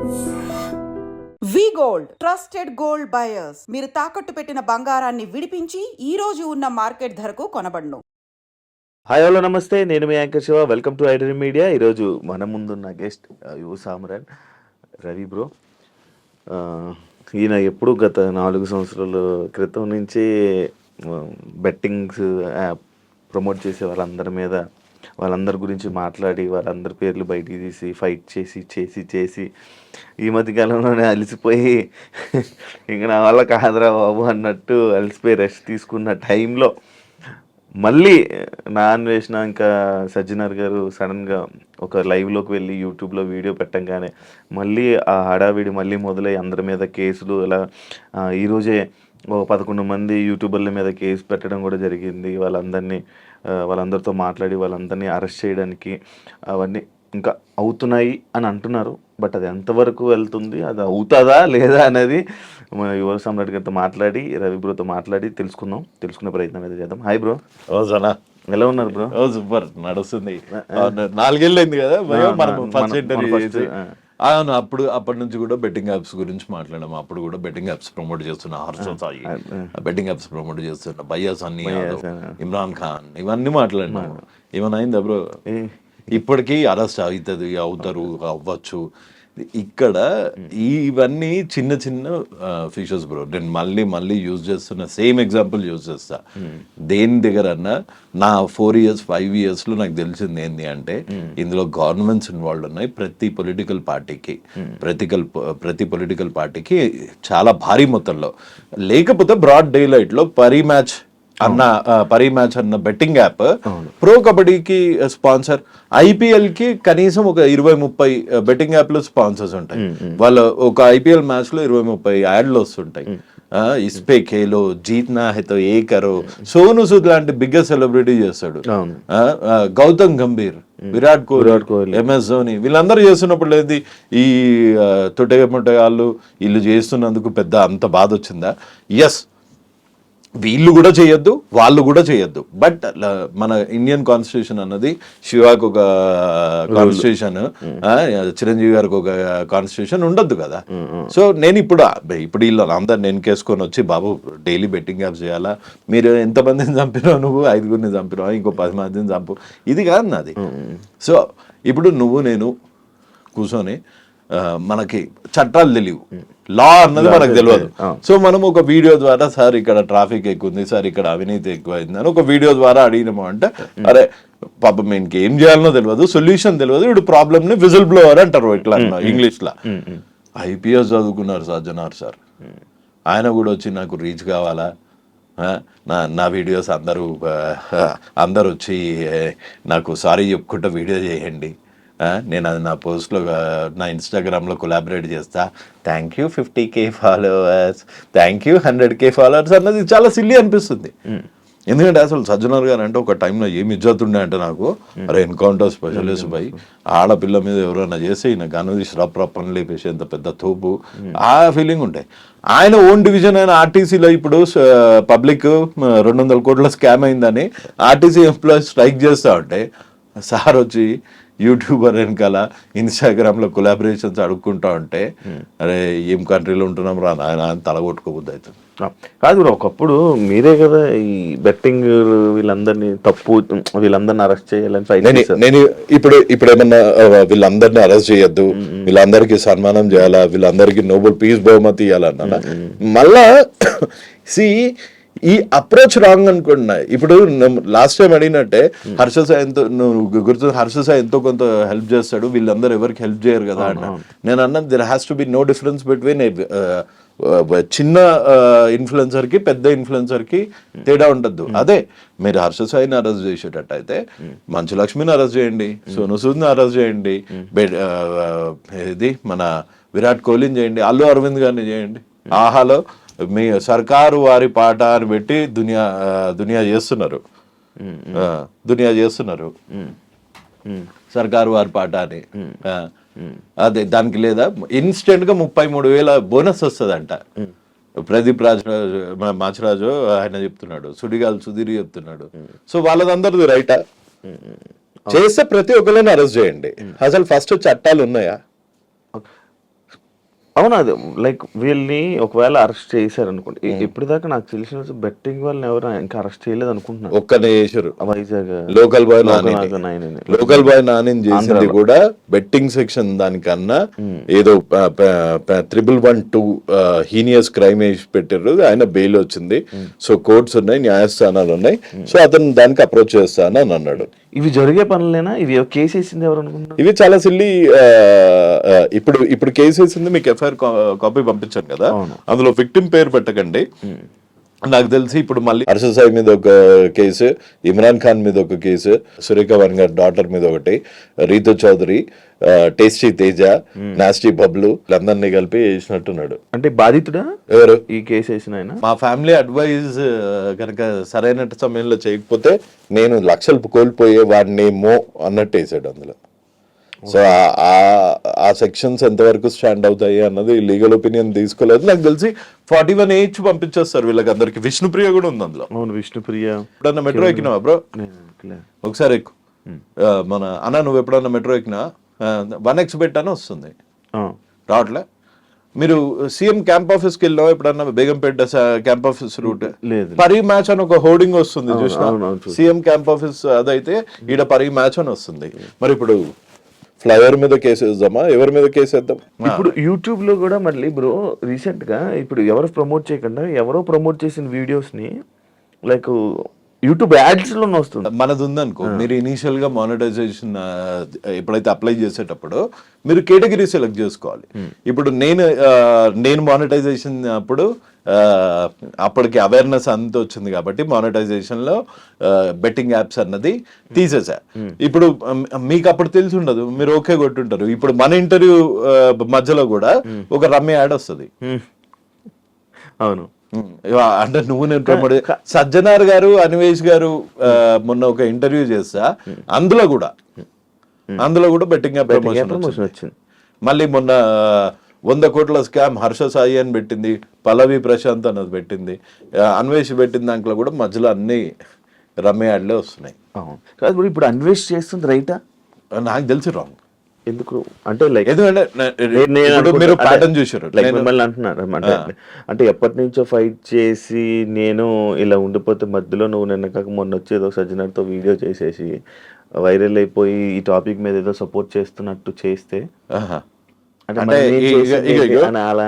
We gold trusted gold buyers. మీరు తాకట్టు పెట్టిన బంగారాన్ని విడిపించి ఈ రోజు ఉన్న మార్కెట్ ధరకు కొనబడును. హాయ్ హలో నమస్తే. నేను మీ యాంకర్ శివ. వెల్కమ్ టు ఐడరీ మీడియా. ఈరోజు మన ముందున్న గెస్ట్ యువ సామ్రాన్ రవి బ్రో. ఈయన ఎప్పుడు గత నాలుగు సంవత్సరాల క్రితం నుంచి బెట్టింగ్స్ యాప్ ప్రమోట్ చేసే వాళ్ళందరి మీద వాళ్ళందరి గురించి మాట్లాడి వాళ్ళందరి పేర్లు బయటికి తీసి ఫైట్ చేసి చేసి చేసి ఈ మధ్య కాలంలోనే అలసిపోయి ఇంక నా వల్ల కాదురా బాబు అన్నట్టు అలసిపోయి రెస్ట్ తీసుకున్న టైంలో మళ్ళీ నా అన్వేషణ ఇంకా సజ్జనర్ గారు సడన్గా ఒక లైవ్లోకి వెళ్ళి యూట్యూబ్లో వీడియో పెట్టంగానే మళ్ళీ ఆ హడావిడి మళ్ళీ మొదలై అందరి మీద కేసులు ఇలా ఈరోజే ఓ పదకొండు మంది యూట్యూబర్ల మీద కేసు పెట్టడం కూడా జరిగింది. వాళ్ళందరినీ వాళ్ళందరితో మాట్లాడి వాళ్ళందరినీ అరెస్ట్ చేయడానికి అవన్నీ ఇంకా అవుతున్నాయి అని అంటున్నారు. బట్ అది ఎంతవరకు వెళ్తుంది అది అవుతుందా లేదా అనేది మన యువ సమ్రాట్ గారితో మాట్లాడి రవి బ్రోతో మాట్లాడి తెలుసుకుందాం తెలుసుకునే ప్రయత్నం అయితే చేద్దాం. హాయ్ బ్రో ఓజనా ఎలా ఉన్నారు బ్రో సూపర్ నడుస్తుంది. నాలుగేళ్ళు అయింది కదా మనం ఫస్ట్ ఇంటర్వ్యూ. అవును అప్పుడు అప్పటి నుంచి కూడా బెట్టింగ్ యాప్స్ గురించి మాట్లాడాము. అప్పుడు కూడా బెట్టింగ్ యాప్స్ ప్రమోట్ చేస్తున్న Harsha Sai betting apps promote చేస్తున్న భయ్యా సన్నీ యాదవ్ ఇమ్రాన్ ఖాన్ ఇవన్నీ మాట్లాడినాము. ఏమైనా అయిందా బ్రో ఇప్పటికీ అరెస్ట్ అవుతుంది అవుతారు అవ్వచ్చు. ఇక్కడ ఇవన్నీ చిన్న చిన్న ఫీచర్స్ బ్రో నేను మళ్ళీ మళ్ళీ యూజ్ చేస్తున్న సేమ్ ఎగ్జాంపుల్ యూజ్ చేస్తా. దేని దగ్గర అన్నా నా ఫోర్ ఇయర్స్ ఫైవ్ ఇయర్స్లో నాకు తెలిసింది ఏంటి అంటే ఇందులో గవర్నమెంట్స్ ఇన్వాల్వ్ ఉన్నాయి ప్రతి పొలిటికల్ పార్టీకి ప్రతి ప్రతి పొలిటికల్ పార్టీకి చాలా భారీ మొత్తంలో. లేకపోతే బ్రాడ్ డే లైట్లో పరీ మ్యాచ్ అన్న పరీ మ్యాచ్ అన్న బెట్టింగ్ యాప్. ప్రో కబడ్డీకి స్పాన్సర్. ఐపీఎల్కి కనీసం ఒక ఇరవై ముప్పై బెట్టింగ్ యాప్లు స్పాన్సర్స్ ఉంటాయి. వాళ్ళ ఒక ఐపీఎల్ మ్యాచ్లో ఇరవై ముప్పై యాడ్లు వస్తుంటాయి. ఇస్పే ఖేలో జీత్నా హెతో ఏ కరో సోను సూద్ లాంటి బిగ్గెస్ట్ సెలబ్రిటీ చేస్తాడు. గౌతమ్ గంభీర్ విరాట్ కోహ్లీ. ఎంఎస్ ధోని వీళ్ళందరూ చేస్తున్నప్పుడు లేదు ఈ తొట్టె వాళ్ళు వీళ్ళు చేస్తున్నందుకు పెద్ద అంత బాధ వచ్చిందా? ఎస్ వీళ్ళు కూడా చేయొద్దు వాళ్ళు కూడా చేయొద్దు. బట్ మన ఇండియన్ కాన్స్టిట్యూషన్ అన్నది శివాకు ఒక కాన్స్టిట్యూషన్ చిరంజీవి గారికి ఒక కాన్స్టిట్యూషన్ ఉండొద్దు కదా. సో నేను ఇప్పుడు ఇప్పుడు వీళ్ళు అందరు నేను కేసుకొని వచ్చి బాబు డైలీ బెట్టింగ్ యాప్స్ చేయాలా? మీరు ఎంతమందిని చంపినావు నువ్వు? ఐదుగురిని చంపినావు? ఇంకో పది మందిని చంపు. ఇది కాదు నాది. సో ఇప్పుడు నువ్వు నేను కూర్చొని మనకి చట్టాలు తెలియవు. లా అన్నది మనకు తెలియదు. సో మనం ఒక వీడియో ద్వారా సార్ ఇక్కడ ట్రాఫిక్ ఎక్కువ ఉంది సార్ ఇక్కడ అవినీతి ఎక్కువ అయింది అని ఒక వీడియో ద్వారా అడిగినాము అంటే అరే పాపం ఇంక ఏం చేయాలనో తెలియదు సొల్యూషన్ తెలియదు ఇప్పుడు ప్రాబ్లమ్ని విజిల్ బ్లోవర్ అంటారు ఇట్లా ఇంగ్లీష్లో ఐపీఎస్ చదువుకున్నారు సజ్జనార్ సార్. ఆయన కూడా వచ్చి నాకు రీచ్ కావాలా? నా నా వీడియోస్ అందరూ అందరూ వచ్చి నాకు సారీ చెప్పుకుంటూ వీడియో చేయండి. నేను అది నా పోస్ట్లో నా ఇన్స్టాగ్రామ్లో కొలాబరేట్ చేస్తా. Thank you fifty K followers thank you hundred K followers అన్నది చాలా సిల్లీ అనిపిస్తుంది. ఎందుకంటే అసలు సజ్జనర్ గారు అంటే ఒక టైంలో ఏమి ఇజ్జతుండే అంటే నాకు అరే ఎన్కౌంటర్ స్పెషలిస్ట్ పై ఆడపిల్ల మీద ఎవరైనా చేస్తే ఈయన గను తీసి రప్ రప్ అని లేపేసి ఎంత పెద్ద తోపు. ఆ ఫీలింగ్ ఉంటాయి ఆయన ఓన్ డివిజన్ అయిన ఆర్టీసీలో ఇప్పుడు పబ్లిక్ రెండు వందల కోట్ల స్కామ్ అయిందని ఆర్టీసీ ఎంప్లాయీస్ స్ట్రైక్ చేస్తా ఉంటే సార్ వచ్చి యూట్యూబర్ వెనకాల ఇన్స్టాగ్రామ్లో కొలాబరేషన్స్ అడుక్కుంటా ఉంటే అరే ఏం కంట్రీలో ఉంటున్నాం రా నాయన అని తల కొట్టుకోబుద్ది అవుతుంది. కాదు బ్రో ఒకప్పుడు మీరే కదా ఈ బెట్టింగ్ వీళ్ళందరినీ తప్పు వీళ్ళందరినీ అరెస్ట్ చేయాలని నేను ఇప్పుడు ఇప్పుడు ఏమన్నా వీళ్ళందరినీ అరెస్ట్ చేయొద్దు వీళ్ళందరికీ సన్మానం చేయాలా వీళ్ళందరికీ నోబెల్ పీస్ బహుమతి ఇవ్వాలన్నా మళ్ళా సి ఈ అప్రోచ్ రాంగ్ అనుకున్నా ఇప్పుడు లాస్ట్ టైం అడిగినట్టే హర్ష సాయి ఎంతో నువ్వు గుర్తు హర్ష సాయి ఎంతో కొంత హెల్ప్ చేస్తాడు వీళ్ళందరూ ఎవరికి హెల్ప్ చేయరు కదా అన్న నేను అన్నది there has to be no difference between చిన్న ఇన్ఫ్లుయెన్సర్కి పెద్ద ఇన్ఫ్లుయెన్సర్కి తేడా ఉండద్దు. అదే మీరు హర్ష సాయిని అరెస్ట్ చేసేటట్టు అయితే మంచు లక్ష్మిని అరెస్ట్ చేయండి సోను సూద్ని అరెస్ట్ చేయండి బె- ఆ, ఇది మన విరాట్ కోహ్లీని చేయండి అల్లు అరవింద్ గారిని చేయండి. ఆహాలో మీ సర్కారు వారి పాట అని పెట్టి దునియా దునియా చేస్తున్నారు. దునియా చేస్తున్నారు. సర్కారు వారి పాట అని అదే దానికి లేదా ఇన్స్టెంట్గా ముప్పై మూడు వేల బోనస్ వస్తుందంట. ప్రదీప్ రాజ్ మా- మాచిరాజు ఆయన చెప్తున్నాడు. సుడిగాల్ సుధీర్ చెప్తున్నాడు. సో వాళ్ళదందరిది రైటా? చేస్తే ప్రతి ఒక్కరిని అరెస్ట్ చేయండి. అసలు ఫస్ట్ చట్టాలు ఉన్నాయా? అవును అది లైక్ వీళ్ళని ఒకవేళ అరెస్ట్ చేశారు అనుకోండి ఇప్పుడు దాకా నాకు తెలిసిన బెట్టింగ్ వాళ్ళని ఎవరు ఇంకా అరెస్ట్ చేయలేదు అనుకుంటున్నాను ఒక్కనే చేశారు Vizag local boy Nani. Local boy Nani చేసింది కూడా బెట్టింగ్ సెక్షన్ దానికన్నా ఏదో triple one two heinous crime వేసి పెట్టారు ఆయన బెయిల్ వచ్చింది. సో కోర్ట్స్ ఉన్నాయి న్యాయస్థానాలు ఉన్నాయి. సో అతను దానికి అప్రోచ్ చేస్తాను అని అన్నాడు. ఇవి జరిగే పనులేనా? ఇవి కేసు వేసింది ఎవరు అనుకుంటున్నారు? ఇవి చాలా సిల్లీ ఇప్పుడు ఇప్పుడు కేసు వేసింది మీకు ఎఫ్ఐఆర్ కాపీ పంపించాను కదా. అందులో విక్టిమ్ పేరు పెట్టకండి. నాకు తెలిసి ఇప్పుడు మళ్ళీ హర్ష సాయి మీద ఒక కేసు ఇమ్రాన్ ఖాన్ మీద ఒక కేసు సురేఖ వన్ గారి డాటర్ మీద ఒకటి రీతు చౌదరి టేస్టీ తేజ నాస్టీ బబ్లు వీళ్ళందరినీ కలిపి వేసినట్టున్నాడు. అంటే బాధితుడా? ఎవరు? ఈ కేసు వేసిన ఆయన? మా ఫ్యామిలీ అడ్వైజ్ కనుక సరైన సమయంలో చేయకపోతే నేను లక్షలు కోల్పోయే వాడినేమో అన్నట్టు వేసాడు అందులో. సో ఆ- సెక్షన్స్ ఎంతవరకు స్టాండ్ అవుతాయి అన్నది లీగల్ ఒపీనియన్ తీసుకోలేదు. నాకు తెలిసి ఫార్టీ వన్ ఏజ్ పంపించేస్తారు వీళ్ళకి అందరికి విష్ణుప్రియ కూడా ఉంది అందులో. అవును విష్ణుప్రియ. ఎప్పుడన్నా మెట్రో ఎక్కినావా బ్రో. ఒకసారి ఎక్కు. మన అన్న నువ్వు ఎప్పుడన్నా మెట్రో ఎక్కినా? వన్ ఎక్స్ పెట్టాను వస్తుంది. ఆ. రావట్లే? మీరు సీఎం క్యాంప్ ఆఫీస్కి వెళ్ళావు? ఎప్పుడన్నా బేగంపేట క్యాంప్ ఆఫీస్ రూట్ లేదు. పరి మ్యాచ్ అని ఒక హోర్డింగ్ వస్తుంది చూసిన. సీఎం క్యాంప్ ఆఫీస్ అదైతే ఈడ పరి మ్యాచ్ అని వస్తుంది. మరి ఇప్పుడు ఫ్లైఓవర్ మీద కేసు వేద్దామా? ఎవరి మీద కేసు వేద్దాం? ఇప్పుడు యూట్యూబ్లో కూడా మళ్ళీ బ్రో రీసెంట్గా ఇప్పుడు ఎవరు ప్రమోట్ చేయకుండా ఎవరో ప్రమోట్ చేసిన వీడియోస్ని లైక్ యూట్యూబ్ యాడ్స్లో వస్తుంది. మనది ఉందనుకో మీరు ఇనీషియల్గా మానిటైజేషన్ ఎప్పుడైతే అప్లై చేసేటప్పుడు మీరు కేటగిరీ సెలెక్ట్ చేసుకోవాలి. ఇప్పుడు నేను నేను మానిటైజేషన్ అప్పుడు అప్పటికి అవేర్నెస్ అంత వచ్చింది కాబట్టి మానిటైజేషన్లో బెట్టింగ్ యాప్స్ అన్నది తీసేసా ఇప్పుడు మీకు అప్పుడు తెలిసి ఉండదు మీరు ఓకే కొట్టుంటారు. ఇప్పుడు మన ఇంటర్వ్యూ మధ్యలో కూడా ఒక రమ్య యాడ్ వస్తుంది. అవును. అంటే నువ్వు నేను సజ్జనార్ గారు అన్వేష్ గారు మొన్న ఒక ఇంటర్వ్యూ చేస్తా. అందులో కూడా అందులో కూడా బెట్టింగ్ ప్రమోషన్ వచ్చింది. మళ్ళీ మొన్న వంద కోట్ల స్కామ్ హర్ష సాయి అని పెట్టింది పల్లవి ప్రశాంత్ అన్నది పెట్టింది. అన్వేష్ పెట్టిన దాంట్లో కూడా మధ్యలో అన్ని రమ్య యాడ్లే వస్తున్నాయి. కాదు ఇప్పుడు అన్వేష్ చేస్తుంది రైటా? నాకు తెలిసి రాంగ్. ఎందుకు? అంటే లైక్ ఎందుకంటే మీరు ప్యాటర్న్ చూసారు లైక్ మిమ్మల్ని అంటున్నారు అంటే అంటే ఎప్పటి నుంచో ఫైట్ చేసి నేను ఇలా ఉండిపోతే మధ్యలో నువ్వు నిన్న కాక మొన్న వచ్చి ఏదో సజ్జనర్తో వీడియో చేసేసి వైరల్ అయిపోయి ఈ టాపిక్ మీద ఏదో సపోర్ట్ చేస్తున్నట్టు చేస్తే. అంటే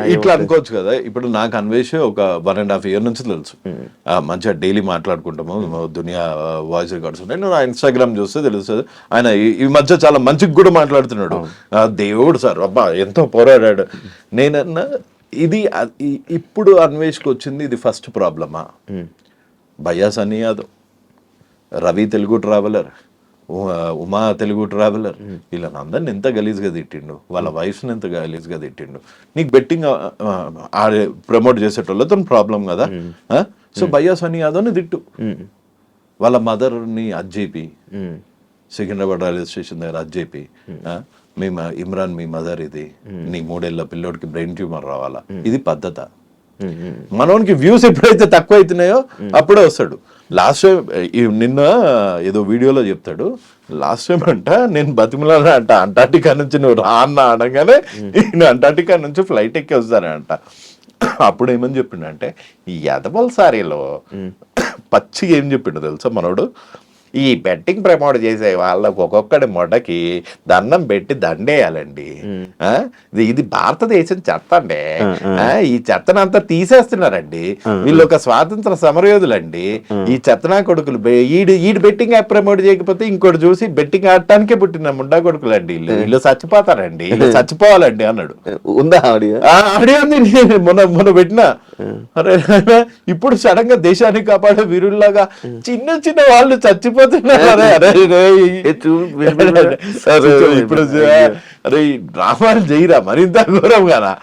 అని ఇట్లా? అనుకోవచ్చు కదా ఇప్పుడు నాకు అన్వేష్ ఒక వన్ అండ్ హాఫ్ ఇయర్ నుంచి తెలుసు. ఆ, మంచిగా డైలీ మాట్లాడుకుంటాము దునియా వాయిస్ రికార్డ్స్ ఉన్నాయి. నేను ఇన్స్టాగ్రామ్ చూస్తే తెలుస్తుంది. ఆయన ఈ- మధ్య చాలా మంచిగా కూడా మాట్లాడుతున్నాడు. దేవుడు సార్ అబ్బా ఎంతో పోరాడాడు. నేనన్నా ఇది ఇప్పుడు అన్వేష్కి వచ్చింది ఇది ఫస్ట్ ప్రాబ్లమా సన్నీ యాదవ్ రవి తెలుగు ట్రావెలర్. ఉమా తెలుగు ట్రావెలర్ వీళ్ళని అందరిని ఎంత గలీజ్గా తిట్టిండు? వాళ్ళ వైఫ్ని ఎంత గలీజ్గా తిట్టిండు? నీకు బెట్టింగ్ ఆడే ప్రమోట్ చేసేటోళ్ళతో ప్రాబ్లం కదా? సో భయ్యా సన్నీ యాదవ్ని తిట్టు. వాళ్ళ మదర్ని అజ్జేపి. సికింద్రాబాద్ రైల్వే స్టేషన్ దగ్గర అజ్జేపి? మీ ఇమ్రాన్ మీ మదర్ ఇది. నీ మూడేళ్ళ పిల్లోడికి బ్రెయిన్ ట్యూమర్ రావాలా? ఇది పద్ధత. మనోనికి వ్యూస్ ఎప్పుడైతే తక్కువ అవుతున్నాయో అప్పుడే వస్తాడు. లాస్ట్ టైం నిన్న ఏదో వీడియోలో చెప్తాడు. లాస్ట్ టైం అంట నేను బతిమలాన అంట అంటార్టికా నుంచి నువ్వు రా అన్న అనగానే నేను అంటార్టికా నుంచి ఫ్లైట్ ఎక్కి వస్తానంట అప్పుడు ఏమని చెప్పిండంటే ఈ ఎదవల్ సారీలో పచ్చి ఏం చెప్పిండు తెలుసా మనోడు? ఈ బెట్టింగ్ ప్రమోట్ చేసే వాళ్ళకు ఒక్కొక్కడి మొడకి దండం పెట్టి దండేయాలండి? ఇది- భారతదేశం చెత్త అండి. ఈ చెత్తనంతా తీసేస్తున్నారండి. వీళ్ళు ఒక స్వాతంత్ర సమరయోధులండి. ఈ చెత్తనా కొడుకులు ఈడు ఈడు బెట్టింగ్ యాప్ ప్రమోట్ చేయకపోతే ఇంకోటి చూసి బెట్టింగ్ ఆడటానికే పుట్టిన ముండా కొడుకులండి వీళ్ళు. వీళ్ళు చచ్చిపోతారండి. వీళ్ళు చచ్చిపోవాలండి అన్నాడు. ఉందా ఆడియో? అడే ఉంది. మొన్న మొన్న పెట్టిన. అరే ఇప్పుడు సడన్గా దేశాన్ని కాపాడే వీరుల్లాగా చిన్న చిన్న వాళ్ళు చచ్చిపోతున్నారు అరే ఇప్పుడు డ్రామాలు చేయరా? మరింత ఘోరం కదా?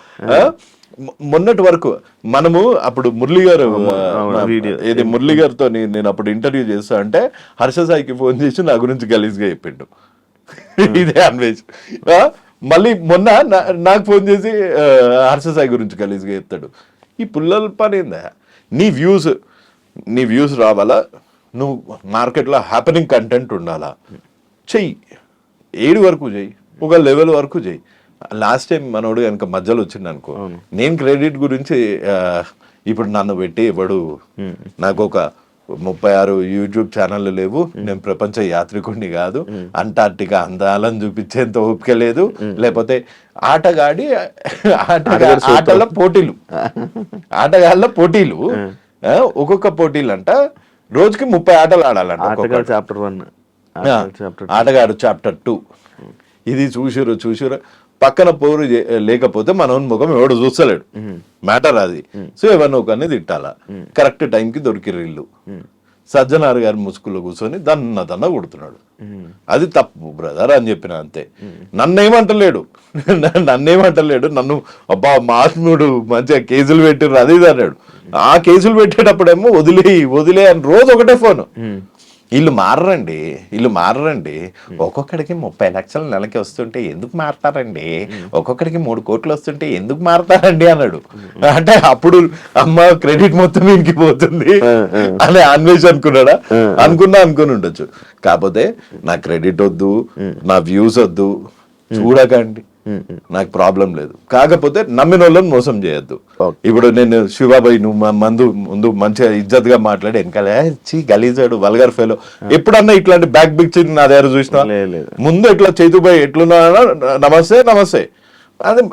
మొన్నటి వరకు మనము అప్పుడు మురళి గారు. ఏది మురళి గారితో నేను అప్పుడు ఇంటర్వ్యూ చేస్తా అంటే హర్ష సాయికి ఫోన్ చేసి నా గురించి గలీజ్గా చెప్పిండు. ఇదే అన్వేష్. ఆ, మళ్ళీ మొన్న నాకు ఫోన్ చేసి హర్ష సాయి గురించి గలీజ్గా చెప్తాడు. ఈ పుల్లల పని నీ వ్యూస్ నీ వ్యూస్ రావాలా? నువ్వు మార్కెట్లో హ్యాపెనింగ్ కంటెంట్ ఉండాలా? చెయ్యి. ఏడు వరకు చెయ్యి. ఒక లెవెల్ వరకు చెయ్యి. లాస్ట్ టైం మనోడు కనుక మధ్యలో వచ్చిండు అనుకో నేను క్రెడిట్ గురించి ఇప్పుడు నన్ను పెట్టి ఎవడు నాకు ఒక ముప్పై ఆరు యూట్యూబ్ ఛానళ్ళు లేవు. నేను ప్రపంచ యాత్రికుడిని కాదు. అంటార్టికా అందాలను చూపించేంత ఓపిక లేదు. లేకపోతే ఆటగాడి ఆటగా ఆటల పోటీలు. ఆటగాళ్ళ పోటీలు. ఒక్కొక్క పోటీలు అంట రోజుకి ముప్పై ఆటలు ఆడాలంట ఆటగాడు. చాప్టర్ వన్ ఆటగాడు చాప్టర్ టూ ఇది చూసిరు చూసిరు. పక్కన పోరు లేకపోతే మన ముఖం ఎవడు చూస్తలేడు. మ్యాటర్ అది. సో ఎవరిని ఒకరిని తిట్టాలా. కరెక్ట్ టైంకి దొరికిరు ఇల్లు. సజ్జనార్ గారి ముసుగులో కూర్చొని దన్న దన్న కొడుతున్నాడు. అది తప్పు బ్రదర్ అని చెప్పిన అంతే. నన్నేమంటలేడు. నన్నేమంటలేడు. నన్ను అబ్బా మాస్ముడు మంచిగా కేసులు పెట్టిర్రు అది ఇది అన్నాడు. ఆ కేసులు పెట్టేటప్పుడేమో వదిలే వదిలే అని రోజు ఒకటే ఫోన్. వీళ్ళు మారరండి వీళ్ళు మారరండి. ఒక్కొక్కడికి ముప్పై లక్షల నెలకి వస్తుంటే ఎందుకు మారతారండి? ఒక్కొక్కడికి మూడు కోట్లు వస్తుంటే ఎందుకు మారతారండి అన్నాడు. అంటే అప్పుడు అమ్మ క్రెడిట్ మొత్తం ఇంకి పోతుంది అని అన్వేష్ అనుకున్నాడా? అనుకున్నా అనుకుని ఉండొచ్చు. కాకపోతే నా క్రెడిట్ వద్దు నా వ్యూస్ వద్దు. చూడకండి. నాకు ప్రాబ్లం లేదు. కాకపోతే నమ్మిన వాళ్ళని మోసం చేయొద్దు. ఇప్పుడు నేను శివాబాయ్ నువ్వు మా మందు ముందు మంచిగా ఇజ్జత్గా మాట్లాడి వెనకాల చీ గలీజాడు వల్గర్ ఫెలో. ఎప్పుడన్నా ఇట్లాంటి బ్యాక్ పిక్చర్ నా దగ్గర చూసినా. ముందు ఇట్లా చేతుబాయ్ ఎట్లున్నా నమస్తే నమస్తే. అది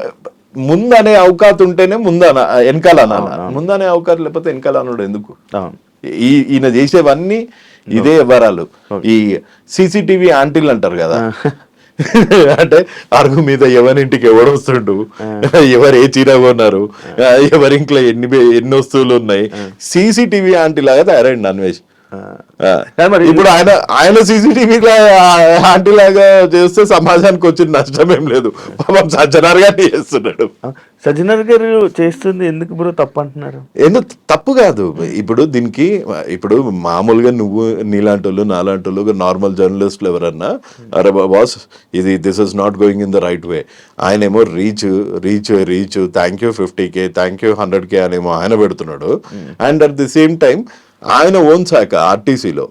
ముందు అనే అవకాశం ఉంటేనే ముందు అన వెనకాల అనాల ముందు అనే అవకాశం లేకపోతే వెనకాల అన్నాడు ఎందుకు? ఈ ఈయన చేసేవన్నీ ఇదే వ్యవహారాలు ఈ సీసీటీవీ ఆంటీలు అంటారు కదా. అంటే అరుగు మీద ఎవరింటికి ఎవడు వస్తుండు? ఎవరు ఏ చీర కొన్నారు? ఎవరి ఇంట్లో ఎన్ని ఎన్ని వస్తువులు ఉన్నాయి? సీసీటీవీ ఆంటీ లాగా తయారైంది అన్వేష్. ఇప్పుడు ఆయన ఆయన సీసీటీవీ ఆంటీ లాగా చేస్తే సమాజానికి వచ్చిన నష్టం ఏం లేదు. పాపం సజ్జనార్ గారిని చేస్తున్నాడు. సజ్జనర్ గారు చేస్తుంది ఎందుకు బ్రో తప్పు అంటున్నారు? ఎందుకు తప్పు కాదు. ఇప్పుడు దీనికి ఇప్పుడు మామూలుగా నువ్వు నీలాంటి వాళ్ళు నాలాంటి వాళ్ళు నార్మల్ జర్నలిస్టులు ఎవరన్నా అరే బాస్ ఇది this is not going in the right way ఆయన ఏమో reach reach reach thank you fifty K thank you hundred K అనేమో ఆయన పెడుతున్నాడు. And at the same time ఆయన ఓన్ శాఖ ఆర్టీసీలో.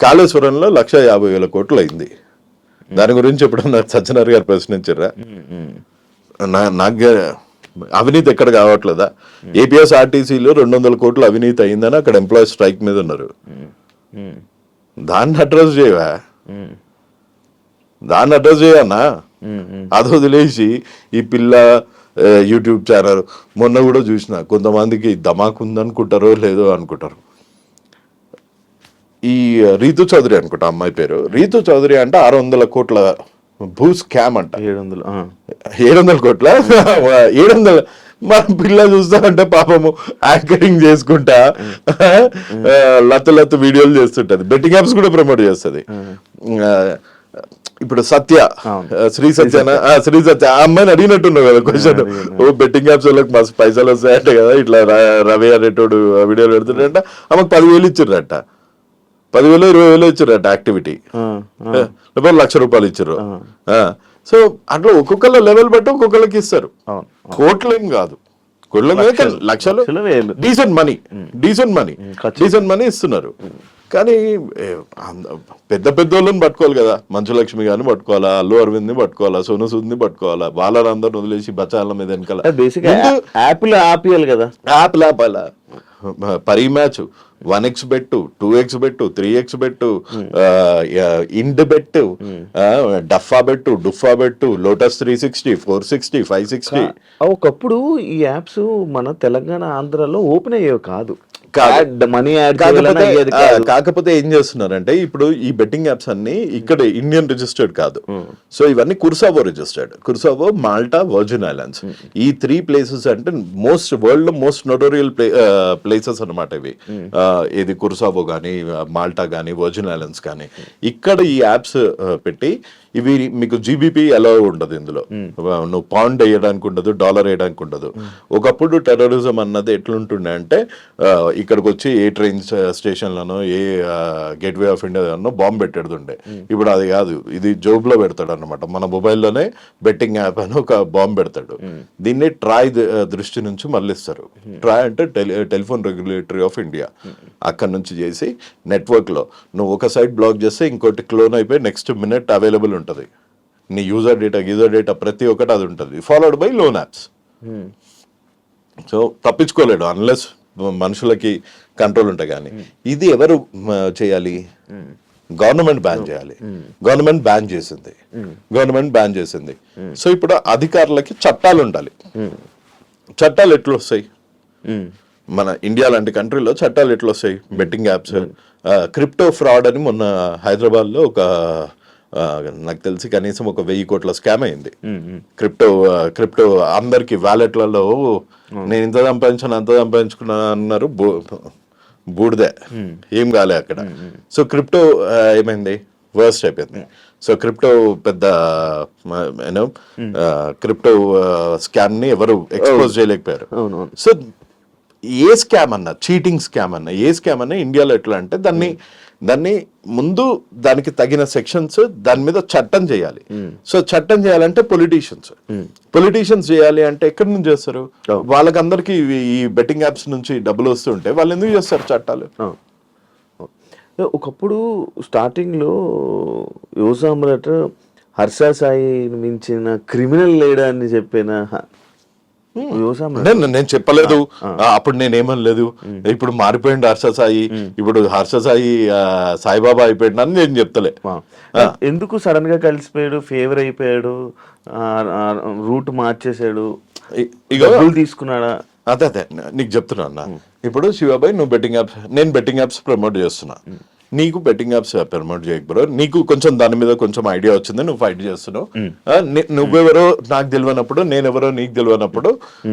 కాళేశ్వరంలో లక్ష యాభై వేల కోట్లు అయింది. దాని గురించి ఎప్పుడన్నా సత్యనారాయణ గారు ప్రశ్నించారా? నా- నాకు అవినీతి ఎక్కడ కావట్లేదా? ఏపీఎస్ ఆర్టీసీలో రెండు వందల కోట్లు అవినీతి అయిందని అక్కడ ఎంప్లాయీ స్ట్రైక్ మీద ఉన్నారు. దాన్ని అడ్రస్ చేయవా? దాన్ని అడ్రస్ చేయన్నా అది వదిలేసి ఈ పిల్ల యూట్యూబ్ ఛానల్ మొన్న కూడా చూసిన కొంతమందికి ధమాక్ ఉందనుకుంటారో లేదో అనుకుంటారు. ఈ రీతు చౌదరి అనుకుంటా అమ్మాయి పేరు. రీతు చౌదరి అంటే ఆరు వందల కోట్ల భూ స్కామ్ అంట. ఏడు వందలు. ఏడు వందల కోట్ల? ఏడు వందల మన పిల్ల చూస్తామంటే పాపము యాంకరింగ్ చేసుకుంటా. లత్తు లత్తు వీడియోలు చేస్తుంటది. బెట్టింగ్ యాప్స్ కూడా ప్రమోట్ చేస్తుంది. ఇప్పుడు సత్య శ్రీ సత్యన శ్రీ సత్య. ఆ అమ్మాయిని అడిగినట్టున్నావు కదా క్వశ్చన్ ఓ బెట్టింగ్ యాప్స్ వాళ్ళకి మస్తు పైసలు వస్తాయంట కదా. ఇట్లా రవి అనేటోడు వీడియోలు పెడుతుండంట. ఆమెకు పదివేలు ఇచ్చిర్రట పదివేలు ఇరవై వేలు ఇచ్చిర్రట యాక్టివిటీ. లేకపోతే లక్ష రూపాయలు ఇచ్చారు. సో అట్లా ఒక్కొక్కళ్ళ లెవెల్ బట్టి ఒక్కొక్కళ్ళకి ఇస్తారు. కోట్లేం కాదు. కోట్ల లక్షలు. Decent money decent money. Decent money ఇస్తున్నారు. కానీ పెద్ద పెద్ద వాళ్ళని పట్టుకోవాలి కదా. మంచులక్ష్మి గారిని పట్టుకోవాలా అల్లు అరవింద్ని పట్టుకోవాలా సోను సూద్ని పట్టుకోవాలా వాళ్ళందరిని వదిలేసి బచాల మీద వెనకాల. యాపిల్ ఆపియాలి కదా. App లాపాల Parimatch. One X bet two X bet three X bet ind bet dafa bet dufa bet lotus three sixty four sixty five sixty. ఒకప్పుడు ఈ యాప్స్ మన తెలంగాణ ఆంధ్రాలో ఓపెన్ అయ్యేవి కాదు. మనీ యాడ్ కాకపోతే ఏం చేస్తున్నారంటే ఇప్పుడు ఈ బెట్టింగ్ యాప్స్ అన్ని ఇక్కడ ఇండియన్ రిజిస్టర్డ్ కాదు. సో ఇవన్నీ Curacao registered Curacao Malta Virgin Islands ఈ త్రీ ప్లేసెస్ అంటే మోస్ట్ వరల్డ్లో మోస్ట్ నోటోరియల్ ప్లేసెస్ అన్నమాట ఇవి. ఇది కుర్సావో కానీ మాల్టా కానీ వర్జిన్ ఐలాండ్స్ కానీ ఇక్కడ ఈ యాప్స్ పెట్టి ఇవి మీకు జీబీపీ ఎలా ఉండదు ఇందులో. నువ్వు పౌండ్ వేయడానికి ఉండదు డాలర్ వేయడానికి ఉండదు. ఒకప్పుడు టెర్రరిజం అన్నది ఎట్లుంటుండే అంటే ఇక్కడికి వచ్చి ఏ ట్రైన్ స్టేషన్లను ఏ గేట్వే ఆఫ్ ఇండియాలో బాంబు పెట్టేడుతుండే. ఇప్పుడు అది కాదు ఇది జోబ్లో పెడతాడు అనమాట మన మొబైల్లోనే బెట్టింగ్ యాప్ అని ఒక బాంబు పెడతాడు. దీన్ని ట్రాయ్ దృష్టి నుంచి మళ్ళిస్తారు. ట్రాయ్ అంటే tele telephone regulatory of India. అక్కడ నుంచి చేసి నెట్వర్క్లో నువ్వు ఒక సైడ్ బ్లాక్ చేస్తే ఇంకోటి క్లోన్ అయిపోయి నెక్స్ట్ మినిట్ అవైలబుల్ ఉంటుంది. నీ యూజర్ డేటా యూజర్ డేటా ప్రతి ఒక్కటి అది ఉంటుంది. Followed by loan apps. So తప్పించుకోలేడు. Unless మనుషులకి కంట్రోల్ ఉంటాయి కానీ ఇది ఎవరు చేయాలి? గవర్నమెంట్ బ్యాన్ చేయాలి. గవర్నమెంట్ బ్యాన్ చేసింది. గవర్నమెంట్ బ్యాన్ చేసింది. సో ఇప్పుడు అధికారులకి చట్టాలు ఉండాలి. చట్టాలు ఎట్లా వస్తాయి మన ఇండియా లాంటి కంట్రీలో చట్టాలు ఎట్లా వస్తాయి బెట్టింగ్ యాప్స్ క్రిప్టో ఫ్రాడ్ అని మొన్న హైదరాబాద్లో ఒక నాకు తెలిసి కనీసం ఒక వెయ్యి కోట్ల స్కామ్ అయింది. క్రిప్టో క్రిప్టో అందరికి వ్యాలెట్లలో నేను ఇంత సంపాదించాను అంత సంపాదించుకున్నాను అన్నారు బూ- బూడిదే. ఏం కాలే అక్కడ. సో క్రిప్టో ఏమైంది? వర్స్ట్ అయిపోయింది. సో క్రిప్టో పెద్ద యూనో క్రిప్టో స్కామ్ని ఎవరు ఎక్స్పోజ్ చేయలేకపోయారు. సో ఏ స్కామ్ అన్నా చీటింగ్ స్కామ్ అన్నా ఏ స్కామ్ అన్నా ఇండియాలో ఎట్లా అంటే దాన్ని దాన్ని ముందు దానికి తగిన సెక్షన్స్ దాని మీద చట్టం చేయాలి. సో చట్టం చేయాలంటే పొలిటీషియన్స్ పొలిటీషియన్స్ చేయాలి అంటే ఎక్కడి నుంచి చేస్తారు? వాళ్ళకందరికి ఇవి- ఈ బెట్టింగ్ యాప్స్ నుంచి డబ్బులు వస్తుంటే వాళ్ళు ఎందుకు చేస్తారు చట్టాలు? ఆ. ఏ, ఒకప్పుడు స్టార్టింగ్లో యువసామ్రాట్ హర్ష సాయి మించిన క్రిమినల్ లేడా అని చెప్పిన నేను నేను చెప్పలేదు. అప్పుడు నేను ఏమనలేదు ఇప్పుడు మారిపోయిండు హర్ష సాయి. ఇప్పుడు హర్ష సాయి సాయిబాబా అయిపోయిండు అని నేను చెప్తలే. ఎందుకు సడన్గా కలిసిపోయాడు? ఫేవర్ అయిపోయాడు? రూట్ మార్చేశాడు? ఇ- ఇగో డబ్బులు తీసుకున్నాడా? అదే అదే. నీకు చెప్తున్నా ఇప్పుడు శివాబాయ్ నువ్వు బెట్టింగ్ యాప్స్ నేను బెట్టింగ్ యాప్స్ ప్రమోట్ చేస్తున్నా. నీకు బెట్టింగ్ యాప్స్ ప్రమోట్ చేయక బ్రో నీకు కొంచెం దాని మీద కొంచెం ఐడియా వచ్చింది నువ్వు ఫైట్ చేస్తున్నావు. ని- నువ్వెవరో నాకు తెలియనప్పుడు నేనెవరో నీకు తెలియనప్పుడు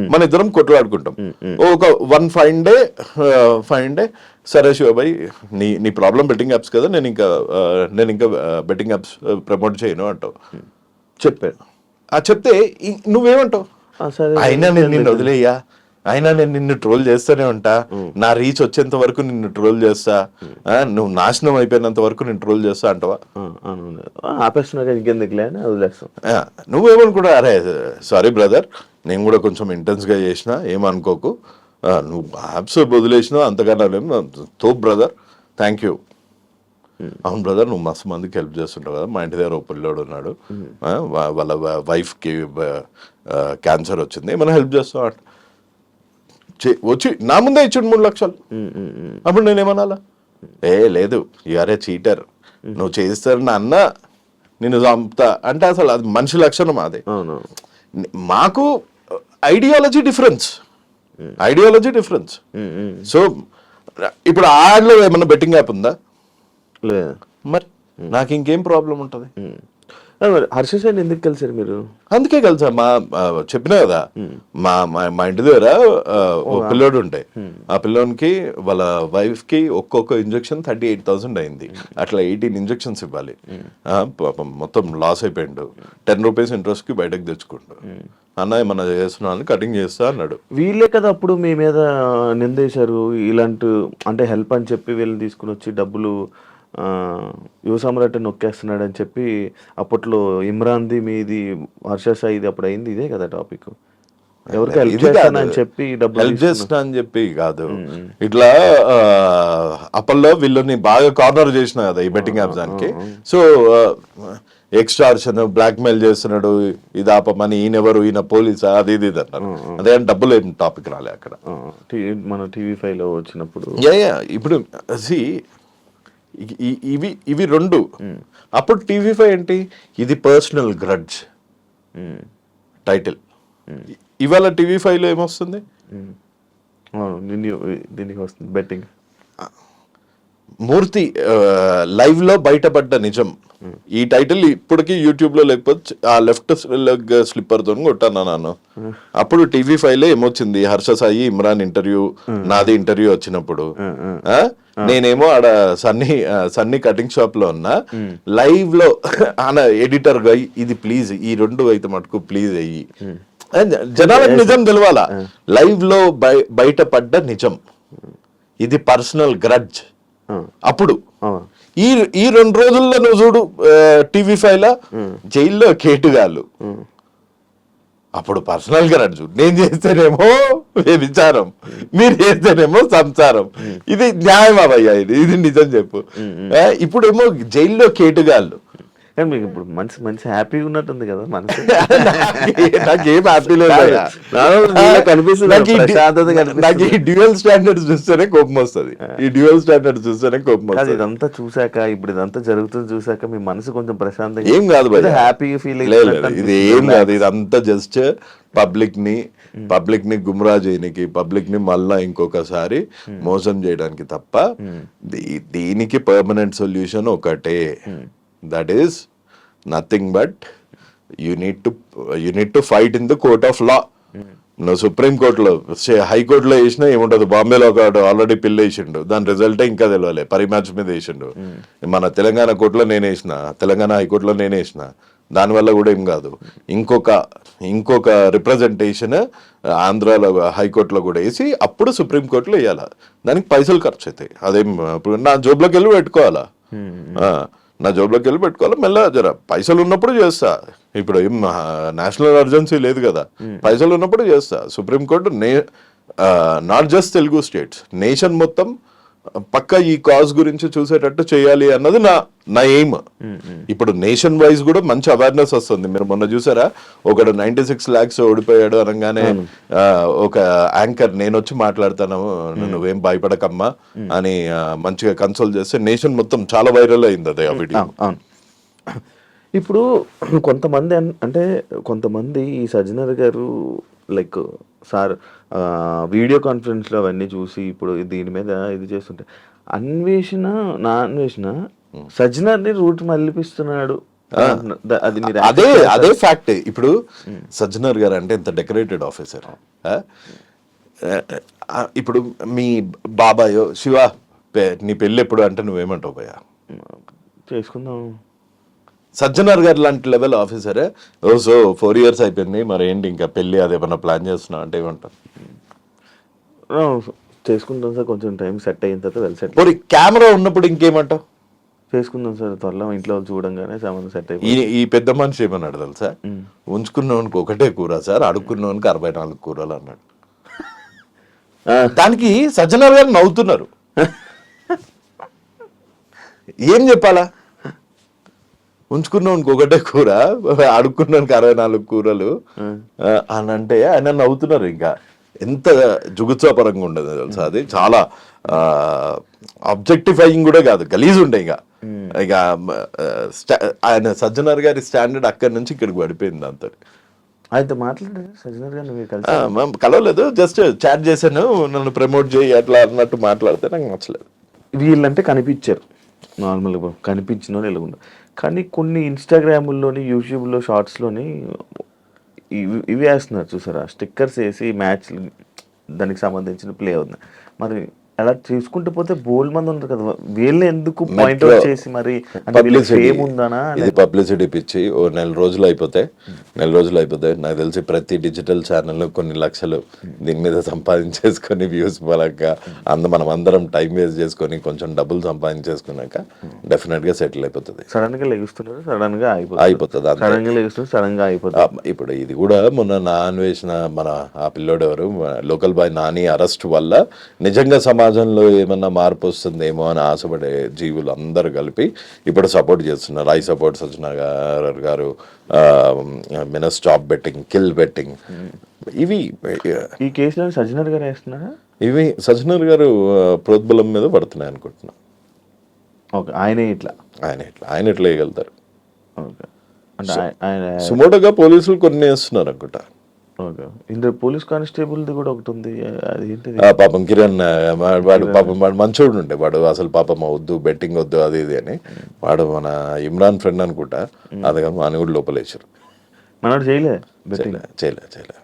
మన ఇద్దరం కొట్లాడుకుంటాం. ఒక one fine day fine day సరే శివబాయ్ నీ నీ ప్రాబ్లం బెట్టింగ్ యాప్స్ కదా నేను ఇంకా నేను ఇంకా బెట్టింగ్ యాప్స్ ప్రమోట్ చేయను అంటావు. చెప్పాడు ఆ చెప్తే నువ్వేమంటావు? అయినా నేను నిన్ను వదిలేయ్యా? అయినా నేను నిన్ను ట్రోల్ చేస్తూనే ఉంటా. నా రీచ్ వచ్చేంత వరకు నిన్ను ట్రోల్ చేస్తా. నువ్వు నాశనం అయిపోయినంత వరకు నేను ట్రోల్ చేస్తా అంటావా? ఆపేస్తున్నా ఇంకెందుకులే వదిలేస్తాం. అరే సారీ బ్రదర్ నేను కూడా కొంచెం intense గా చేసిన ఏమనుకోకు. నువ్వు యాప్స్ వదిలేసినావు అంతకన్నా. తో బ్రదర్ థ్యాంక్ యూ అవును బ్రదర్ నువ్వు మస్తు మందికి హెల్ప్ చేస్తుంటావు కదా. మా ఇంటి దగ్గర ఓ పిల్లోడు ఉన్నాడు. వాళ్ళ వైఫ్కి క్యాన్సర్ వచ్చింది. ఏమైనా హెల్ప్ చేస్తావు? వచ్చి నా ముందే ఇచ్చిండు మూడు లక్షలు. అప్పుడు నేనేమనాలా ఏ లేదు యూఆర్ఏ చీటర్ నువ్వు చేస్తారని అన్న నేను చంపుతా. అంటే అసలు అది మనిషి లక్షణం అది. అవును. మాకు ideology difference ideology difference. So ఇప్పుడు ఆడ్లో ఏమన్నా బెట్టింగ్ యాప్ ఉందా? మరి నాకు ఇంకేం ప్రాబ్లం ఉంటుంది? హర్ష సాయిని ఎందుకు కలిసారు మీరు? అందుకే కలిసా. మా చెప్పినా కదా. మా మా- ఇంటి దగ్గర ఓ పిల్లోడు ఉంటే ఆ పిల్లోనికి వాళ్ళ వైఫ్కి ఒక్కొక్క ఇంజెక్షన్ థర్టీ ఎయిట్ థౌసండ్ అయింది. అట్లా ఎయిటీన్ ఇంజెక్షన్స్ ఇవ్వాలి. మొత్తం లాస్ అయిపోయిండు. టెన్ రూపీస్ ఇంట్రెస్ట్కి బయటకు తెచ్చుకుంటు అన్న ఏమన్నా చేస్తున్నా అని కటింగ్ చేస్తా అన్నాడు. వీళ్ళే కదా అప్పుడు మీ మీద నిందేశారు. ఇలాంటి అంటే హెల్ప్ అని చెప్పి వీళ్ళని తీసుకుని వచ్చి డబ్బులు ఆ, యువ సమ్రాట్ నొక్కేస్తున్నాడు అని చెప్పి అప్పట్లో ఇమ్రాన్ది మీది హర్ష సాయిది అప్పుడు అయింది. ఇదే కదా టాపిక్. ఎవరికి హెల్ప్ ఇది కాదు. చేస్తానని చెప్పి డబ్బులు హెల్ప్ చేస్తున్నా అని చెప్పి కాదు. ఇట్లా అప్పల్లో వీళ్ళని బాగా కార్నర్ చేసిన కదా ఈ బెట్టింగ్ యాప్స్ దానికి. సో ఎక్స్ట్రార్షన్ బ్లాక్ మెయిల్ చేస్తున్నాడు ఇది ఆపమని ఈయన ఎవరు ఈయన పోలీసా అది ఇది ఇది అన్నారు. అదే డబ్బులు ఏం టాపిక్ రాలే అక్కడ. మన టీవీ ఫైవ్లో వచ్చినప్పుడు ఇప్పుడు సి ఇవి ఇవి రెండు. అప్పుడు టీవీ ఫైవ్ ఏంటి? ఇది పర్సనల్ గ్రడ్జ్ టైటిల్ ఇవాళ టీవీ ఫైవ్లో ఏమొస్తుంది దీనికి వస్తుంది బెట్టింగ్ మూర్తి లైవ్లో బయటపడ్డ నిజం. ఈ టైటిల్ ఇప్పటికీ యూట్యూబ్లో లేకపోతే ఆ లెఫ్ట్ లెగ్ స్లిప్పర్తో కొట్టాను నన్ను. అప్పుడు టీవీ ఫైవ్లో ఏమొచ్చింది? హర్ష సాయి ఇమ్రాన్ ఇంటర్వ్యూ నాది ఇంటర్వ్యూ వచ్చినప్పుడు? నేనేమో ఆడ సన్నీ సన్నీ కటింగ్ షాప్లో ఉన్నా. లైవ్లో ఆన ఎడిటర్గా ఇది ప్లీజ్ ఈ రెండు అయితే మటుకు ప్లీజ్ అయ్యి. జనాలకు నిజం తెలవాలా? లైవ్లో బయ- బయటపడ్డ నిజం. ఇది పర్సనల్ గ్రడ్జ్. అప్పుడు. ఈ ఈ రెండు రోజుల్లో నువ్వు చూడు టీవీ ఫైవ్ లా జైల్లో కేటుగాళ్ళు. అప్పుడు పర్సనల్గా చూడు. నేను చేస్తేనేమో విచారం. మీరు చేస్తేనేమో సంసారం ఇది న్యాయమా భయ్యా ఇది. ఇది నిజం చెప్పు. ఇప్పుడేమో జైల్లో కేటుగాళ్ళు. కానీ మీకు ఇప్పుడు మంచి మంచి హ్యాపీగా ఉన్నట్టుంది కదా మనసు. నాకేం హ్యాపీ లేదు కాదు. భయ్యా. నాలో నీలో కనిపిస్తుంది నాకు ఈ డ్యూయల్ స్టాండర్డ్స్ చూస్తేనే కోపం వస్తుంది. ఈ డ్యూయల్ స్టాండర్డ్స్ చూస్తేనే కోపం వస్తుంది. ఇదంతా చూసాక ఇప్పుడు ఇదంతా జరుగుతుంది చూసాక మీ మనసు కొంచెం ప్రశాంతంగా ఏం కాదు. హ్యాపీగా ఫీల్. ఇది ఏం కాదు ఇదంతా జస్ట్ పబ్లిక్ని పబ్లిక్ని గుమ్రా చేయడానికి పబ్లిక్ని మళ్ళా ఇంకొకసారి మోసం చేయడానికి తప్ప దీనికి పర్మనెంట్ సొల్యూషన్ ఒకటే. That is nothing but you need to you need to fight in the court of law నువ్వు సుప్రీం కోర్టులో హైకోర్టులో వేసినా ఏముంటది బాంబేలో ఒక ఆల్రెడీ పిల్ల వేసిండు. దాని రిజల్టే ఇంకా తెలియలే పరి మ్యాచ్ మీద వేసిండు. మన తెలంగాణ కోర్టులో నేను వేసిన. తెలంగాణ హైకోర్టులో నేను వేసిన. దానివల్ల కూడా ఏం కాదు. ఇంకొక ఇంకొక రిప్రజెంటేషన్ ఆంధ్రాలో హైకోర్టులో కూడా వేసి అప్పుడు సుప్రీం కోర్టులో వేయాలి. దానికి పైసలు ఖర్చు అవుతాయి. అదేం ఇప్పుడు నా జోబులోకి వెళ్ళి పెట్టుకోవాలా? ఆ, నా జోబులోకి వెళ్ళి పెట్టుకోవాలి. మెల్ల జర పైసలు ఉన్నప్పుడు చేస్తా. ఇప్పుడు ఏం నేషనల్ అర్జెన్సీ లేదు కదా. పైసలు ఉన్నప్పుడు చేస్తా. సుప్రీంకోర్టు నే not just Telugu states nation మొత్తం పక్క ఈ కాజ్ గురించి చూసేటట్టు చేయాలి అన్నది నా నా ఎయిమ్ ఇప్పుడు నేషన్ వైజ్ కూడా మంచి అవేర్నెస్ వస్తుంది. మీరు మొన్న చూసారా? ఒకడు నైన్టీ సిక్స్ ల్యాక్స్ ఓడిపోయాడు అనగానే ఒక యాంకర్ నేను వచ్చి మాట్లాడతాను నువ్వేం భయపడకమ్మా అని మంచిగా కన్సోల్ చేస్తే నేషన్ మొత్తం చాలా వైరల్ అయింది అదే ఆ వీడియో ఇప్పుడు కొంతమంది అంటే కొంతమంది ఈ సజ్జనర్ గారు లైక్ సార్ వీడియో కాన్ఫరెన్స్లో అవన్నీ చూసి ఇప్పుడు దీని మీద ఇది చేస్తుంటే అన్వేషణ నా అన్వేషణ సజ్జనర్ని రూట్ మళ్ళిపిస్తున్నాడు అది అదే అదే ఫ్యాక్ట్ ఇప్పుడు సజ్జనర్ గారు అంటే ఎంత డెకరేటెడ్ ఆఫీసర్ ఇప్పుడు మీ బాబాయో శివ నీ పెళ్ళి ఎప్పుడు అంటే నువ్వేమంటావు భయ్యా? చేసుకుందాం. సజ్జనర్ గారు లాంటి లెవెల్ ఆఫీసరే ఓ సో ఫోర్ ఇయర్స్ అయిపోయింది. మరి ఏంటి ఇంకా పెళ్ళి అదేమన్నా ప్లాన్ చేస్తున్నా అంటే ఏమంటారు? ఆ, చేసుకుందాం సార్. కొంచెం టైం సెట్ అయిన తర్వాత వెల్ సెట్ మరి కెమెరా ఉన్నప్పుడు ఇంకేమంటావు? చేసుకుందాం సార్. త్వరలో ఇంట్లో వాళ్ళు చూడంగానే సంబంధం సెట్ ఈ అయిపోయింది ఈ పెద్ద మనిషి ఏమన్నాడు తెలుసా ఉంచుకున్నవానికి ఒకటే కూర సార్ అడుక్కున్నవానికి అరవై నాలుగు కూరలు అన్నాడు. దానికి సజ్జనర్ గారు నవ్వుతున్నారు. ఏం చెప్పాలా? ఉంచుకున్నవానికి ఒకటే కూర. అడుక్కున్నానికి అరవై నాలుగు కూరలు. అని అంటే ఆయన నవ్వుతున్నారు ఇంకా. ఎంత జుగుత్సాపరంగా ఉండదు తెలుసా అది? చాలా ఆబ్జెక్టిఫైయింగ్ కూడా కాదు గలీజ్ ఉండే ఇక. ఇక ఆయన సజ్జనర్ గారి స్టాండర్డ్ అక్కడి నుంచి ఇక్కడికి పడిపోయింది అంత. ఆయనతో మాట్లాడారు? కలవలేదు జస్ట్ చాట్ చేశాను నన్ను ప్రమోట్ చేయి అట్లా అన్నట్టు మాట్లాడితే నాకు నచ్చలేదు. వీళ్ళంటే కనిపించారు. నార్మల్గా కనిపించిన వాళ్ళు కానీ కొన్ని ఇన్స్టాగ్రాముల్లోని యూట్యూబ్లో షార్ట్స్లోని ఇవి ఇవి వేస్తున్నారు చూసారా? స్టిక్కర్స్ వేసి మ్యాచ్ దానికి సంబంధించిన ప్లే ఉంది మరి అలా చూసుకుంటూ పోతే బోల్డ్ మంది ఉంటారు కదా. వీళ్ళని ఎందుకు పాయింట్ అవుట్ చేసి మరి ఉందనా ఇది పబ్లిసిటీ పిచ్చి. ఓ నెల రోజులు అయిపోతే నెల రోజులు అయిపోతే నాకు తెలిసి ప్రతి డిజిటల్ ఛానల్ కొన్ని లక్షలు దీని మీద సంపాదించేసుకొని వ్యూస్ పరంగా అంద మనం అందరం టైం వేస్ట్ చేసుకొని కొంచెం డబ్బులు సంపాదించేసుకున్నాక డెఫినెట్గా సెటిల్ అయిపోతుంది. సడన్గా లెగుస్తున్నారు సడన్గా అయిపోతుంది. సడన్గా లెగుస్తున్నారు సడన్గా అయిపోతుంది. ఇప్పుడు ఇది కూడా మొన్న నా అన్వేషణ మన ఆ పిల్లోడు ఎవరు? లోకల్ బాయ్ నాని అరెస్ట్ వల్ల నిజంగా సమాజంలో ఏమన్నా మార్పు వస్తుందేమో అని ఆశపడే జీవులు అందరూ కలిపి ఇప్పుడు సపోర్ట్ చేస్తున్నారు. ఐ సపోర్ట్ సజ్జనగర్ గారు మిన స్టాప్ బెట్టింగ్ కిల్ బెట్టింగ్ ఇవి ఈ కేసులో సజ్జనర్ గారు వేస్తున్నారా? ఇవి సజ్జనర్ గారు ప్రోద్బలం మీద పడుతున్నాయి అనుకుంటున్నా. ఓకే ఆయనే ఇట్లా? ఆయన ఇట్లా ఆయన ఇట్లా వేయగలుగుతారు. సుమోటోగా పోలీసులు కొన్ని వేస్తున్నారు అనుకుంటా. ఇందులో పోలీస్ కానిస్టేబుల్ది కూడా ఒకటి ఉంది. అది పాపం కిరణ్ వాడు పాపం వాడు మంచోడు ఉండే. వాడు అసలు పాపం వద్దు బెట్టింగ్ వద్దు అది ఇది అని. వాడు మన ఇమ్రాన్ ఫ్రెండ్ అనుకుంటా. అది కానీ వాని కూడా లోపలేసారు మనోడు చేయలే చేయలే చేయలే చేయలే.